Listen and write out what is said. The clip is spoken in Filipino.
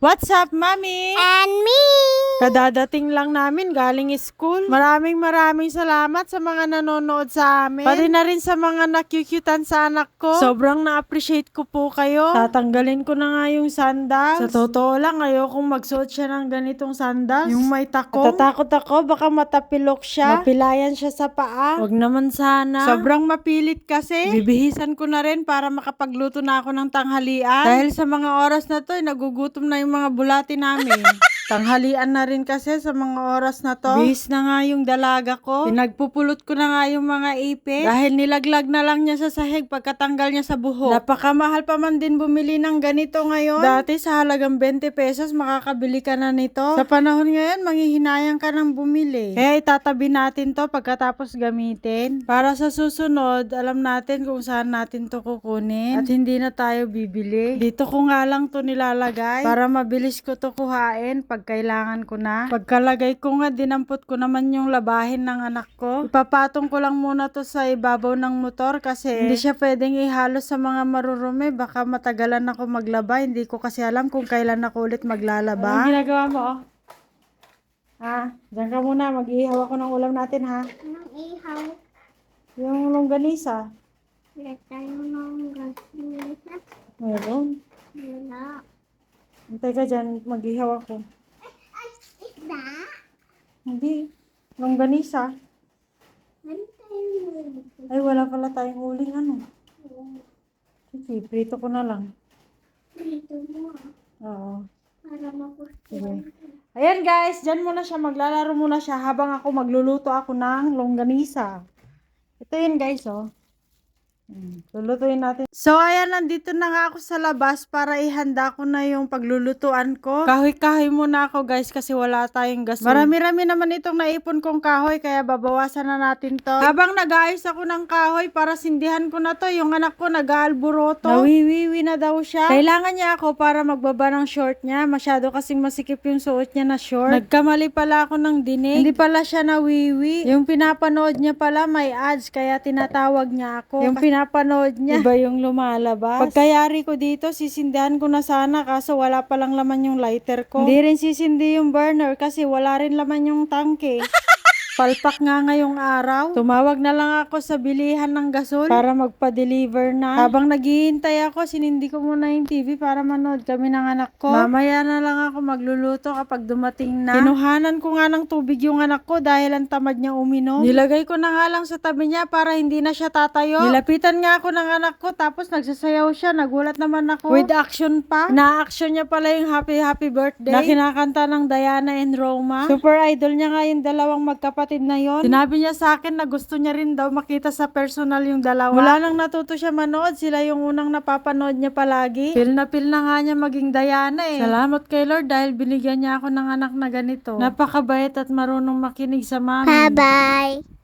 What's up, Mommy? And me! Kadadating lang namin galing school. Maraming maraming salamat sa mga nanonood sa amin. Pati na rin sa mga nakyukyutan sa anak ko. Sobrang na-appreciate ko po kayo. Tatanggalin ko na nga yung sandals. Sa totoo lang, ayokong magsuot siya ng ganitong sandals. Yung may takong. Natatakot ako, baka matapilok siya. Mapilayan siya sa paa. Wag naman sana. Sobrang mapilit kasi. Bibihisan ko na rin para makapagluto na ako ng tanghalian. Dahil sa mga oras na to, nagugutom na yung mga bulati namin. Tanghalian na rin kasi sa mga oras na to. Bihis na nga yung dalaga ko. Pinagpupulot ko na nga yung mga ipis. Dahil nilaglag na lang niya sa sahig pagkatanggal niya sa buhok. Napakamahal pa man din bumili ng ganito ngayon. Dati sa halagang 20 pesos makakabili ka na nito. Sa panahon ngayon, manghihinayang ka ng bumili. Kaya itatabi natin to pagkatapos gamitin. Para sa susunod, alam natin kung saan natin to kukunin. At hindi na tayo bibili. Dito ko nga lang to nilalagay para mabilis ko to kuhain pag kailangan ko na. Pagkalagay ko nga, dinampot ko naman yung labahin ng anak ko. Ipapatong ko lang muna to sa ibabaw ng motor kasi hindi siya pwedeng ihalo sa mga marurumi. Baka matagalan ako maglaba. Hindi ko kasi alam kung kailan ako ulit maglalaba. Anong ginagawa mo? oh? Ha? Diyan ka muna. Mag-ihaw ako ng ulam natin ha. Anong ihaw? Yung longganisa. Wala tayo ng gasolina. Meron. Wala. Antay ka dyan. Mag-ihaw ako. Hindi. Longganisa. Ay, wala pala tayong huling ano. Sige, prito ko na lang. Dito mo ah. Oo. Para Sige. makustuhan. Ayan guys, dyan muna siya. Maglalaro muna siya habang ako magluluto ako ng longganisa. Ito yun guys, oh. Lulutuin natin. So, ayan, nandito na nga ako sa labas para ihanda ko na yung paglulutuan ko. Kahoy-kahoy muna ako guys kasi wala tayong gasol. Marami-rami naman itong naipon kong kahoy kaya babawasan na natin to. Habang nag-ayos ako ng kahoy para sindihan ko na to, yung anak ko nag-aalburoto. Nawiwiwi na daw siya. Kailangan niya ako para magbaba ng short niya. Masyado kasing masikip yung suot niya na short. Nagkamali pala ako ng dinig. Hindi pala siya nawiwi. Yung pinapanood niya pala may ads kaya tinatawag niya ako. Yung pinapanood niya, iba yung lumalabas. Pagkayari ko dito, sisindihan ko na sana kaso wala palang laman yung lighter ko. Hindi rin sisindi yung burner kasi wala rin laman yung tangke. Palpak nga ngayong araw. Tumawag na lang ako sa bilihan ng gasol para magpa-deliver na. Habang naghihintay ako, sinindi ko muna yung TV para manood kami ng anak ko. Mamaya na lang ako magluluto kapag dumating na. Kinuhanan ko nga ng tubig yung anak ko dahil ang tamad niya uminom. Nilagay ko na nga lang sa tabi niya para hindi na siya tatayo. Nilapitan nga ako ng anak ko tapos nagsasayaw siya. Nagulat naman ako. With action pa. Na-action niya pala yung happy happy birthday. Na kinakanta ng Diana and Roma. Super idol niya nga yung dalawang magkapatid na yon. Sinabi niya sa akin na gusto niya rin daw makita sa personal yung dalawa. Mula nang natuto siya manood, sila yung unang napapanood niya palagi. Feel na feel na nga niya maging Diana eh. Salamat kay Lord dahil binigyan niya ako ng anak na ganito. Napakabait at marunong makinig sa mami. Bye-bye.